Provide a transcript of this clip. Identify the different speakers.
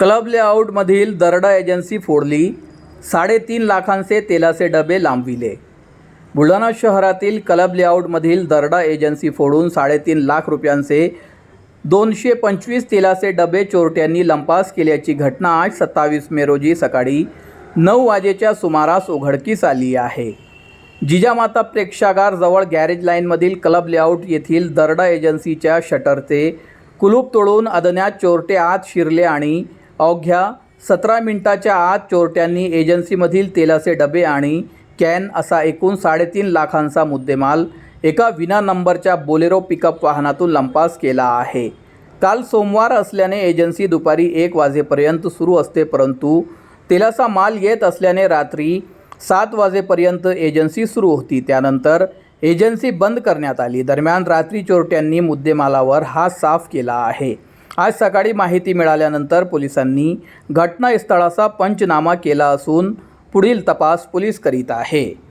Speaker 1: Club लेआउटमधील Darda agency फोडली. साडेतीन लाखांचे तेलाचे डबे लांबविले. बुलढाणा शहरातील क्लब लेआउटमधील दरडा एजन्सी फोडून साडेतीन लाख रुपयांचे दोनशे पंचवीस तेलाचे डबे चोरट्यांनी लंपास केल्याची घटना आज सत्तावीस मे रोजी सकाळी नऊ वाजेच्या सुमारास उघडकीस आली आहे. जिजामाता प्रेक्षागारजवळ गॅरेज लाईनमधील क्लब लेआउट येथील दरडा एजन्सीच्या शटरचे कुलूप तोडून अदन्यात चोरटे आत शिरले आणि अवघ्या सतरा मिनिटाच्या आत चोरट्यांनी एजन्सीमधील तेलाचे डबे आणि कॅन असा एकूण साडेतीन लाखांचा मुद्देमाल एका विना नंबरच्या बोलेरो पिकअप वाहनातून लंपास केला आहे. काल सोमवार असल्याने एजन्सी दुपारी एक वाजेपर्यंत सुरू असते परंतु तेलाचा माल येत असल्याने रात्री सात वाजेपर्यंत एजन्सी सुरू होती. त्यानंतर एजन्सी बंद करण्यात आली. दरम्यान रात्री चोरट्यांनी मुद्देमालावर हा साफ केला आहे. आज सकाळी माहिती मिळाल्यानंतर पोलिसांनी घटनास्थळाचा पंचनामा केला असून पुढील तपास पोलीस करीत आहे.